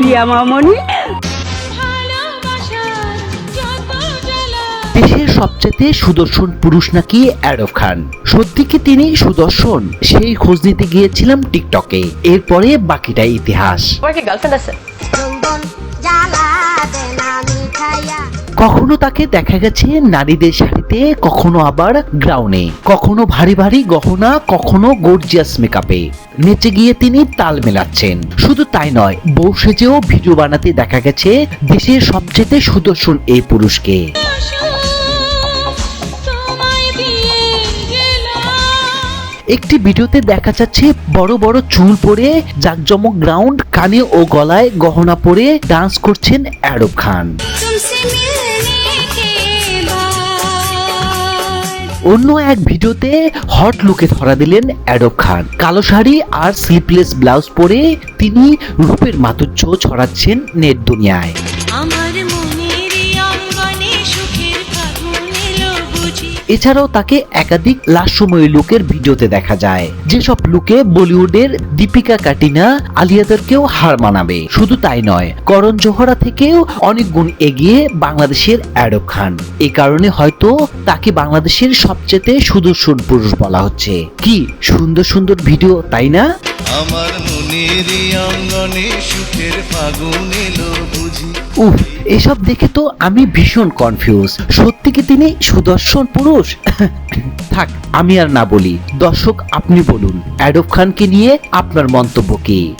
লিয়া মামনি। দেশের সবচেয়ে সুদর্শন পুরুষ নাকি অ্যাডব খান? সত্যি কি তিনি সুদর্শন? সেই খোঁজ নিতে গিয়েছিলাম টিকটকে। এরপরে বাকিটা ইতিহাস। গার্লফ্রেন্ড আছে? কখনো তাকে দেখা গেছে নারীদের শাড়িতে, কখনো আবার গ্রাউনে কখনো ভারী ভারী গহনা, কখনো গর্জিয়াস মেকআপে নেচে গিয়ে তিনি তাল মেলাচ্ছেন। শুধু তাই নয়, বউ সেজেও ভিডিও বানাতে দেখা গেছে দেশের সবচেয়ে সুদর্শন এই পুরুষকে। একটি ভিডিওতে দেখা যাচ্ছে বড় বড় চুল পরে, জাকজমক গ্রাউন্ড কানে ও গলায় গহনা পরে ডান্স করছেন অ্যাডব খান। অন্য এক ভিডিওতে হট লুকে ধরা দিলেন অ্যাডব খান। কালো শাড়ি আর স্লিপলেস ব্লাউজ পরে তিনি রূপের মাধুর্য ছড়াচ্ছেন নেট দুনিয়ায়। এছাড়াও তাকে একাধিক লাস্যময়ী লুকের ভিডিওতে দেখা যায়। যেসব লুকে বলিউডের দীপিকা কাটিনা, আলিয়াদেরকেও হার মানাবে। শুধু তাই নয়, করণ জোহরা থেকেও অনেক গুণ এগিয়ে বাংলাদেশের অ্যাডব খান। এই কারণে হয়তো তাকে বাংলাদেশের সবচেয়ে সুদর্শন পুরুষ বলা হচ্ছে। কি সুন্দর সুন্দর ভিডিও, তাই না? আমার মনের অঙ্গনে সুখের ফাগুন এলো। উফ এসব দেখে তো আমি ভীষণ কনফিউজ সত্যি কি তিনি সুদর্শন পুরুষ? থাক আমি আর না বলি। দর্শক আপনি বলুন। অ্যাডব খানকে নিয়ে আপনার মন্তব্য কি?